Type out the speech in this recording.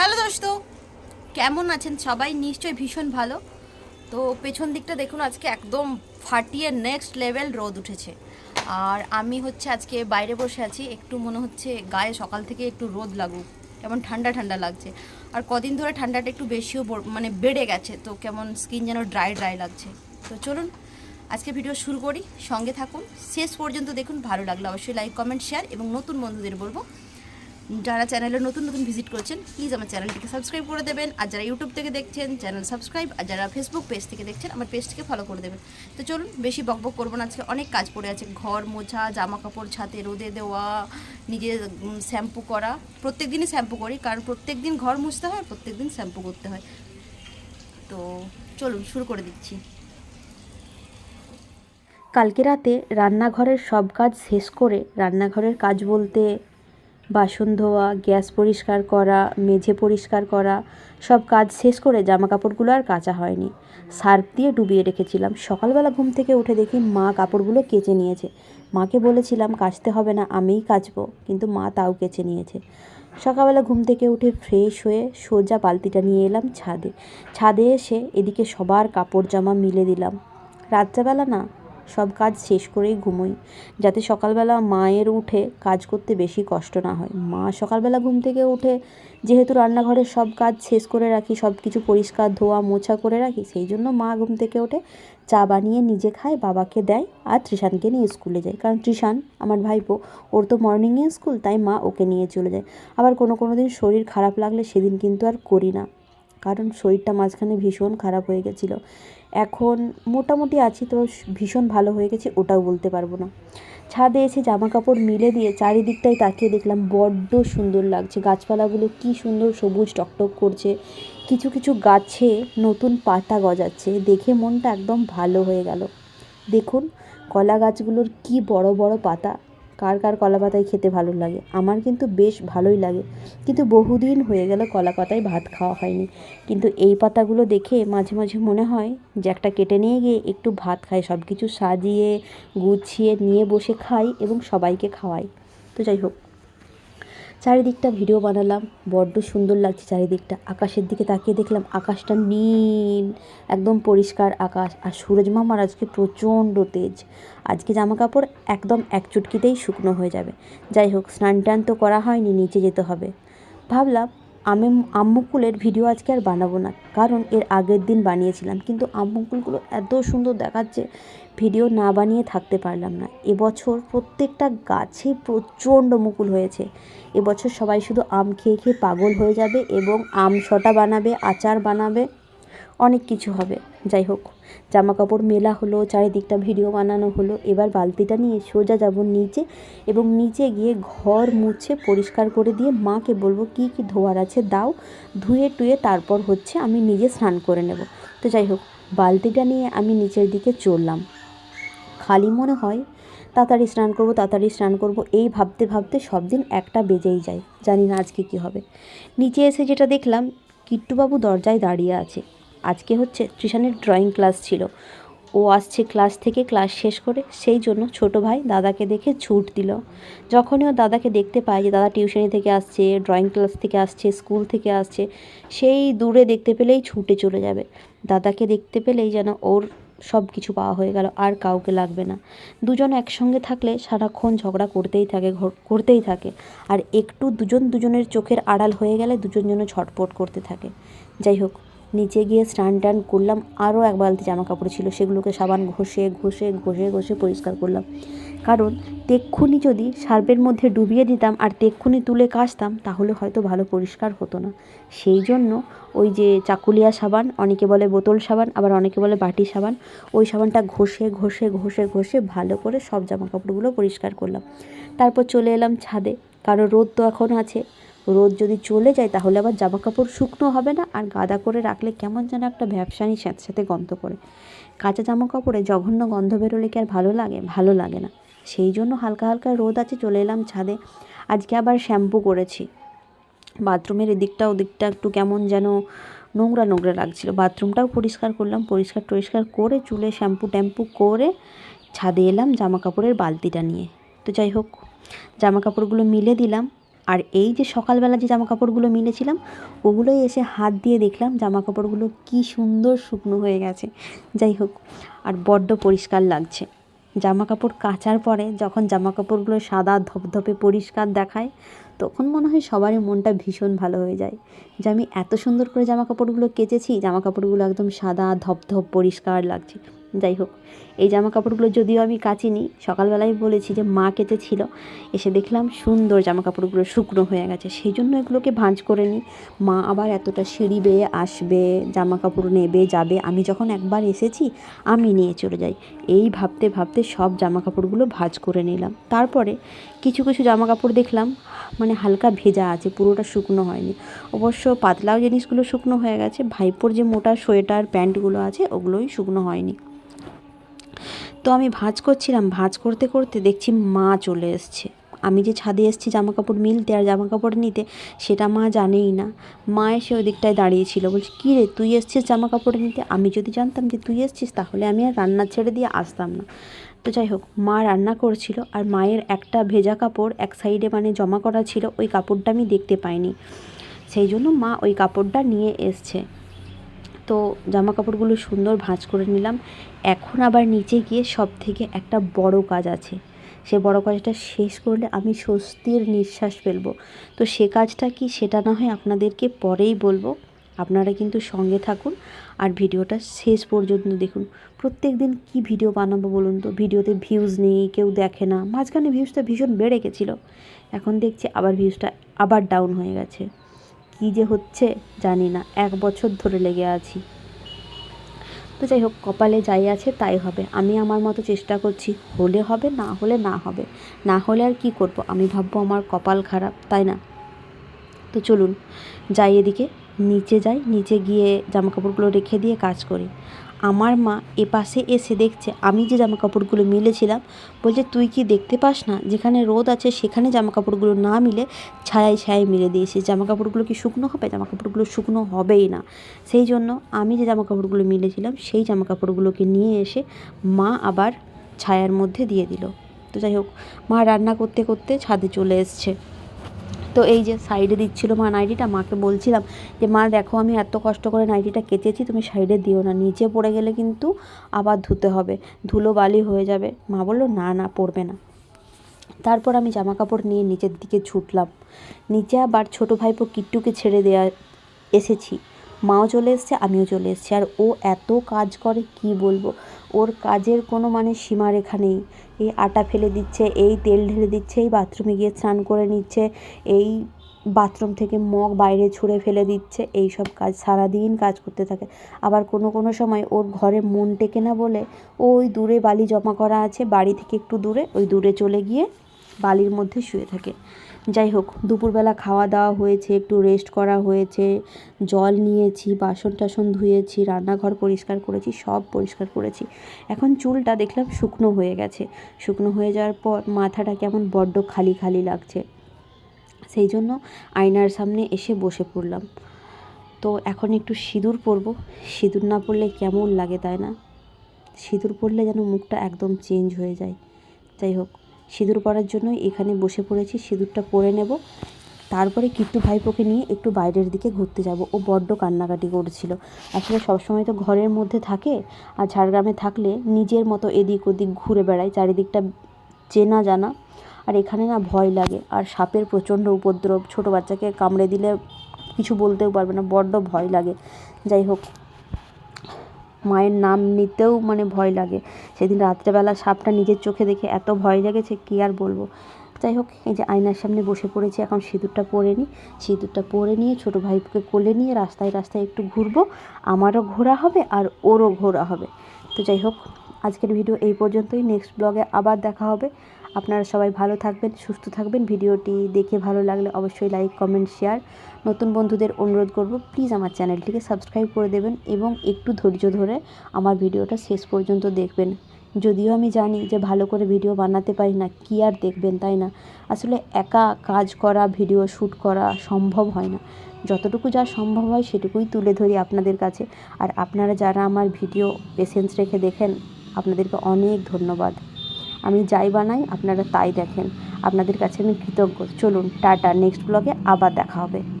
Hello দোস্ত, কেমন আছেন সবাই? নিশ্চয়ই ভীষণ ভালো। তো পেছন দিকটা দেখুন, আজকে একদম ফাটিয়ে নেক্সট লেভেল রোদ উঠেছে। আর আমি হচ্ছে আজকে বাইরে বসে আছি, একটু মনে হচ্ছে গায়ে সকাল থেকে একটু রোদ লাগুক। কেমন ঠান্ডা ঠান্ডা লাগছে। আর কদিন ধরে ঠান্ডাটা একটু বেশিও মানে বেড়ে গেছে, তো কেমন স্কিন যেন ড্রাই ড্রাই লাগছে। তো চলুন, আজকে ভিডিও শুরু করি। সঙ্গে থাকুন। শেষ পর্যন্ত দেখুন, ভালো লাগলে অবশ্যই লাইক কমেন্ট শেয়ার এবং নতুন বন্ধুদের বলব যারা চ্যানেলে নতুন নতুন ভিজিট করছেন প্লিজ আমার চ্যানেলটিকে সাবস্ক্রাইব করে দেবেন। আর যারা ইউটিউব থেকে দেখছেন চ্যানেল সাবস্ক্রাইব আর যারা ফেসবুক পেজ থেকে দেখছেন, আমার পেজটিকে ফলো করে দেবেন। তো চলুন, বেশি বকবক করব না। আজকে অনেক কাজ পড়ে আছে। ঘর মোছা জামা কাপড় ছাতে রোদে দেওয়া নিজে শ্যাম্পু করা। প্রত্যেক দিনই শ্যাম্পু করি, কারণ প্রত্যেক দিন ঘর মুছতে হয় প্রত্যেক দিন শ্যাম্পু করতে হয়। তো চলুন, শুরু করে দিচ্ছি। কালকে রাতে রান্নাঘরের সব কাজ শেষ করে রান্নাঘরের কাজ বলতে বাসন ধোয়া, গ্যাস পরিষ্কার করা, মেঝে পরিষ্কার করা, সব কাজ শেষ করে জামা কাপড়গুলো আর কাচা হয়নি। সার্ফ দিয়ে ডুবিয়ে রেখেছিলাম। সকালবেলা ঘুম থেকে উঠে দেখি মা কাপড়গুলো কেচে নিয়েছে। মাকে বলেছিলাম, কাচতে হবে না, আমিই কাচবো। কিন্তু মা তাও কেচে নিয়েছে। সকালবেলা ঘুম থেকে উঠে ফ্রেশ হয়ে সোজা বালতিটা নিয়ে এলাম ছাদে। ছাদে এসে এদিকে সবার কাপড় জামা মিলে দিলাম। রাত্রেবেলা না সব কাজ শেষ করেই ঘুমোই, যাতে সকালবেলা মায়ের উঠে কাজ করতে বেশি কষ্ট না হয়। মা সকালবেলা ঘুম থেকে উঠে যেহেতু রান্নাঘরের সব কাজ শেষ করে রাখি সব কিছু পরিষ্কার ধোয়া মোছা করে রাখি, সেই জন্য মা ঘুম থেকে উঠে চা বানিয়ে নিজে খায়, বাবাকে দেয় আর ত্রিশানকে নিয়ে স্কুলে যায়। কারণ ত্রিশান আমার ভাইপো, ওর তো মর্নিংয়ে স্কুল, তাই মা ওকে নিয়ে চলে যায়। আবার কোনো কোনো দিন শরীর খারাপ লাগলে সেদিন কিন্তু আর করি না। কারণ শরীরটা মাঝখানে ভীষণ খারাপ হয়ে গেছিল। এখন মোটামুটি আছি, তো ভীষণ ভালো হয়ে গেছে, ওটাও বলতে পারব না। ছাদে এসে জামা কাপড় মিলে দিয়ে চারিদিকটাই তাকিয়ে দেখলাম, বড্ড সুন্দর লাগছে। গাছপালাগুলো কি সুন্দর সবুজ টকটক করছে। কিছু কিছু গাছে নতুন পাতা গজাচ্ছে। দেখে মনটা একদম ভালো হয়ে গেল। দেখুন, কলা গাছগুলোর কি বড় বড় পাতা। কার কার কলা পাতায় খেতে ভালো লাগে? আমার কিন্তু বেশ ভালোই লাগে। কিন্তু বহুদিন হয়ে গেল কলা পাতায় ভাত খাওয়া হয়নি। কিন্তু এই পাতাগুলো দেখে মাঝে মাঝে মনে হয় যে একটা কেটে নিয়ে গিয়ে একটু ভাত খাই সব কিছু সাজিয়ে, গুছিয়ে, নিয়ে বসে খাই এবং সবাইকে খাওয়াই। তো যাই হোক চারিদিকটা ভিডিও বানালাম, বড্ড সুন্দর লাগছে চারিদিকটা। আকাশের দিকে তাকিয়ে দেখলাম আকাশটা নীল, একদম পরিষ্কার আকাশ। আর সূরজ মামার আজকে প্রচণ্ড তেজ। আজকে জামা কাপড় একদম এক চুটকিতেই শুকনো হয়ে যাবে। যাই হোক স্নান টান তো করা হয়নি, নিচে যেতে হবে। ভাবলাম আমি আম্মুকুলের ভিডিও আজকে আর বানাবো না। কারণ এর আগের দিন বানিয়েছিলাম, কিন্তু আম্মুকুলগুলো এত সুন্দর দেখাচ্ছে, ভিডিও না বানিয়ে থাকতে পারলাম না। এবছর প্রত্যেকটা গাছে প্রচণ্ড মুকুল হয়েছে। এবছর সবাই শুধু আম খেয়ে খেয়ে পাগল হয়ে যাবে এবং আম শটা বানাবে, আচার বানাবে, অনেক কিছু হবে। যাই হোক। জামা কাপড় মেলা হলো, চারিদিকটা ভিডিও বানানো হলো, এবার বালতিটা নিয়ে সোজা যাব নিচে এবং নিচে গিয়ে ঘর মুছে পরিষ্কার করে দিয়ে মাকে বলব, কি কি ধোয়ার আছে? দাও। ধুয়ে টুয়ে তারপর হচ্ছে আমি নিজে স্নান করে নেব। তো যাই হোক, বালতিটা নিয়ে আমি নিচের দিকে চললাম। খালি মনে হয়, তাড়াতাড়ি স্নান করব, তাড়াতাড়ি স্নান করব। এই ভাবতে ভাবতে সব দিন একটা বেজেই যায়, জানি না আজকে কী হবে। নিচে এসে যেটা দেখলাম, কিট্টুবাবু দরজায় দাঁড়িয়ে আছে। আজকে হচ্ছে ট্রিশানের ড্রয়িং ক্লাস ছিল। ও আসছে ক্লাস থেকে ক্লাস শেষ করে সেই জন্য ছোট ভাই দাদাকে দেখে ছুট দিল। যখনই ও দাদাকে দেখতে পায় যে দাদা টিউশনি থেকে আসছে ড্রয়িং ক্লাস থেকে আসছে স্কুল থেকে আসছে, সেই দূরে দেখতে পেলেই ছুটে চলে যাবে। দাদাকে দেখতে পেলেই যেন ওর সব কিছু পাওয়া হয়ে গেল, আর কাউকে লাগবে না। দুজন একসঙ্গে থাকলে সারাক্ষণ ঝগড়া করতেই থাকে করতেই থাকে। আর একটু দুজন দুজনের চোখের আড়াল হয়ে গেলে দুজন যেন ছটপট করতে থাকে। যাই হোক নিচে গিয়ে স্নান টান করলাম, আরও এক বালতি জামা কাপড় ছিল, সেগুলোকে সাবান ঘষে ঘষে ঘষে ঘষে পরিষ্কার করলাম। কারণ তেক্ষুনি যদি সার্পের মধ্যে ডুবিয়ে দিতাম আর তেক্ষুনি তুলে কাচতাম, তাহলে হয়তো ভালো পরিষ্কার হতো না। সেই জন্য ওই যে চাকুলিয়া সাবান, অনেকে বলে বোতল সাবান, আবার অনেকে বলে বাটি সাবান, ওই সাবানটা ঘষে ঘষে ঘষে ঘষে ভালো করে সব জামা কাপড়গুলো পরিষ্কার করলাম। তারপর চলে এলাম ছাদে, কারণ রোদ তো এখন আছে। রোদ যদি চলে যায়, তাহলে আবার জামা কাপড় শুকনো হবে না। আর গাদা করে রাখলে কেমন যেন একটা ব্যবসানি সাথে গন্ধ করে। কাঁচা জামা কাপড়ে জঘন্য গন্ধ বেরোলে কি আর ভালো লাগে? ভালো লাগে না। সেই জন্য হালকা হালকা রোদ আছে, চলে এলাম ছাদে। আজকে আবার শ্যাম্পু করেছি। বাথরুমের এদিকটা, ওদিকটা একটু কেমন যেন নোংরা নোংরা লাগছিল। বাথরুমটাও পরিষ্কার করলাম, পরিষ্কার টরিষ্কার করে চুলে শ্যাম্পু ট্যাম্পু করে ছাদে এলাম জামা কাপড়ের বালতিটা নিয়ে। তো যাই হোক জামা কাপড়গুলো মিলে দিলাম। আর এই যে সকালবেলা যে জামা কাপড়গুলো মিলেছিলাম, ওগুলোই এসে হাত দিয়ে দেখলাম জামা কাপড়গুলো কী সুন্দর শুকনো হয়ে গেছে। যাই হোক, আর বড্ড পরিষ্কার লাগছে। জামা কাপড় কাচার পরে যখন জামা কাপড়গুলো সাদা ধপধপে পরিষ্কার দেখায়, তখন মনে হয় সবারই মনটা ভীষণ ভালো হয়ে যায়। যে আমি এত সুন্দর করে জামা কাপড়গুলো কেচেছি জামা কাপড়গুলো একদম সাদা ধপধপ পরিষ্কার লাগছে। যাই হোক, এই জামা কাপড়গুলো যদিও আমি কাচিনি, সকালবেলায় বলেছি যে মা কেচেছিল, এসে দেখলাম সুন্দর জামা কাপড়গুলো শুকনো হয়ে গেছে, সেই জন্য এগুলোকে ভাঁজ করে নিই। মা আবার এতটা সিঁড়ি বেয়ে আসবে জামা কাপড় নেবে, যাবে, আমি যখন একবার এসেছি, আমি নিয়ে চলে যাই। এই ভাবতে ভাবতে সব জামা কাপড়গুলো ভাঁজ করে নিলাম। তারপরে কিছু কিছু জামা কাপড় দেখলাম মানে হালকা ভেজা আছে, পুরোটা শুকনো হয়নি। অবশ্য পাতলাও জিনিসগুলো শুকনো হয়ে গেছে, ভাইপোর যে মোটা সোয়েটার, প্যান্টগুলো আছে, ওগুলোই শুকনো হয়নি। তো আমি ভাঁজ করছিলাম, ভাঁজ করতে করতে দেখছি মা চলে এসছে। আমি যে ছাদে এসেছি জামা কাপড় মিলতে আর জামা কাপড় নিতে, সেটা মা জানেই না। মা এসে ওই দিকটায় দাঁড়িয়েছিল, বলছি, কী রে, তুই এসছিস জামা কাপড় নিতে? আমি যদি জানতাম যে তুই এসছিস, তাহলে আমি আর রান্না ছেড়ে দিয়ে আসতাম না। তো যাই হোক, মা রান্না করছিল আর মায়ের একটা ভেজা কাপড় এক সাইডে মানে জমা করা ছিল, ওই কাপড়টা আমি দেখতে পাইনি। সেই জন্য মা ওই কাপড়টা নিয়ে এসছে। তো জামা কাপড়গুলো সুন্দর ভাঁজ করে নিলাম। এখন আবার নিচে গিয়ে সব থেকে একটা বড় কাজ আছে। সে বড় কাজটা শেষ করলে আমি স্বস্তির নিঃশ্বাস ফেলব। তো সে কাজটা কি সেটা না হয় আপনাদেরকে পরেই বলব। আপনারা কিন্তু সঙ্গে থাকুন আর ভিডিওটা শেষ পর্যন্ত দেখুন। প্রত্যেক দিন কী ভিডিও বানাবো বলুন তো? ভিডিওতে ভিউজ নেই, কেউ দেখে না। মাঝখানে ভিউজটা ভীষণ বেড়ে গেছিল। এখন দেখছি আবার ভিউজটা আবার ডাউন হয়ে গেছে। কী যে হচ্ছে জানি না, এক বছর ধরে লেগে আছি। তো যাই হোক, কপালে যাই আছে তাই হবে। আমি আমার মতো চেষ্টা করছি, হলে হবে, না হলে না হবে। না হলে আর কি করব? আমি ভাববো আমার কপাল খারাপ, তাই না? তো চলুন, যাই এদিকে। নিচে যাই, নিচে গিয়ে জামাকাপড়গুলো রেখে দিয়ে কাজ করি। আমার মা এ পাশে এসে দেখছে, আমি যে জামা কাপড়গুলো মিলেছিলাম, বলছে, তুই কি দেখতে পাস না? যেখানে রোদ আছে সেখানে জামা কাপড়গুলো না মিলে ছায়ায় ছায়ায় মিলে দিয়েছিস জামা কাপড়গুলো কি শুকনো হবে? জামা কাপড়গুলো শুকনো হবেই না। সেই জন্য আমি যে জামা কাপড়গুলো মিলেছিলাম, সেই জামা কাপড়গুলোকে নিয়ে এসে মা আবার ছায়ার মধ্যে দিয়ে দিল। তো যাই হোক, মা রান্না করতে করতে ছাদে চলে এসছে। তো এই যে সাইডে দিচ্ছিল মা নাইটিটা, মাকে বলছিলাম যে, মা, দেখো আমি এত কষ্ট করে নাইটিটা কেচেছি, তুমি সাইডে দিও না। নিচে পড়ে গেলে কিন্তু আবার ধুতে হবে। ধুলো বালি হয়ে যাবে। মা বলল, না না, পড়বে না। তারপর আমি জামা কাপড় নিয়ে নিচের দিকে ছুটলাম। নিচে আবার ছোটো ভাইপো কিট্টুকে ছেড়ে দেওয়া এসেছি। মাও চলে এসছে, আমিও চলে এসেছি। আর ও এত কাজ করে, কি বলব? ওর কাজের কোনো মানে সীমারেখা নেই। এই আটা ফেলে দিচ্ছে, এই তেল ঢেলে দিচ্ছে, এই বাথরুমে গিয়ে স্নান করে নিচ্ছে, এই বাথরুম থেকে মগ বাইরে ছুঁড়ে ফেলে দিচ্ছে এই সব কাজ সারাদিন কাজ করতে থাকে। আবার কোনো কোনো সময় ওর ঘরে মন টেকে না বলে ওই দূরে বালি জমা করা আছে, বাড়ি থেকে একটু দূরে, ওই দূরে চলে গিয়ে বালির মধ্যে শুয়ে থাকে। যাই হোক, দুপুরবেলা খাওয়া দাওয়া হয়েছে, একটু রেস্ট করা হয়েছে, জল নিয়েছি, বাসন টাসন ধুয়েছি, রান্নাঘর পরিষ্কার করেছি, সব পরিষ্কার করেছি। এখন চুলটা দেখলাম শুকনো হয়ে গেছে। শুকনো হয়ে যাওয়ার পর মাথাটা কেমন বড্ড খালি খালি লাগছে। সেই জন্য আয়নার সামনে এসে বসে পড়লাম। তো এখন একটু সিঁদুর পরব। সিঁদুর না পরলে কেমন লাগে তাই না? সিঁদুর পরলে যেন মুখটা একদম চেঞ্জ হয়ে যায়। যাই হোক সিঁদুর পরার জন্যই এখানে বসে পড়েছি, সিঁদুরটা পরে নেব। তারপরে কিট্টু ভাইপোকে নিয়ে একটু বাইরের দিকে ঘুরতে যাব। ও বড্ড কান্নাকাটি করছিল। আসলে সবসময় তো ঘরের মধ্যে থাকে আর ঝাড়গ্রামে থাকলে নিজের মতো এদিক ওদিক ঘুরে বেড়ায়, চারিদিকটা চেনা জানা। আর এখানে না ভয় লাগে আর সাপের প্রচণ্ড উপদ্রব। ছোটো বাচ্চাকে কামড়ে দিলে কিছু বলতেও পারবে না, বড্ড ভয় লাগে। যাই হোক মায়ের নাম নিতেও মানে ভয় লাগে। সেদিন রাত্রেবেলা সাপটা নিজের চোখে দেখে এত ভয় লেগেছে, কী আর বলব? যাই হোক, এই যে আয়নার সামনে বসে পড়েছি, এখন সিঁদুরটা পরে নিই। সিঁদুরটা পরে নিয়ে ছোটো ভাইকে কোলে নিয়ে রাস্তায় রাস্তায় একটু ঘুরবো। আমারও ঘোরা হবে আর ওরও ঘোরা হবে। তো যাই হোক, আজকের ভিডিও এই পর্যন্তই। নেক্সট ব্লগে আবার দেখা হবে। আপনারা সবাই ভালো থাকবেন, সুস্থ থাকবেন। ভিডিওটি দেখে ভালো লাগলে অবশ্যই লাইক, কমেন্ট, শেয়ার। নতুন বন্ধুদের অনুরোধ করব, প্লিজ আমার চ্যানেলটিকে সাবস্ক্রাইব করে দেবেন এবং একটু ধৈর্য ধরে আমার ভিডিওটা শেষ পর্যন্ত দেখবেন। যদিও আমি জানি যে ভালো করে ভিডিও বানাতে পারি না, কী আর দেখবেন, তাই না? আসলে একা কাজ করা, ভিডিও শ্যুট করা সম্ভব হয় না। যতটুকু যা সম্ভব হয় সেটুকুই তুলে ধরি আপনাদের কাছে। আর আপনারা যারা আমার ভিডিও পেশেন্স রেখে দেখেন, আপনাদেরকে অনেক ধন্যবাদ। আমি যাই বানাই আপনারা তাই দেখেন। আপনাদের কাছে আমি কৃতজ্ঞ। চলুন, টাটা, নেক্সট ব্লগে আবার দেখা হবে।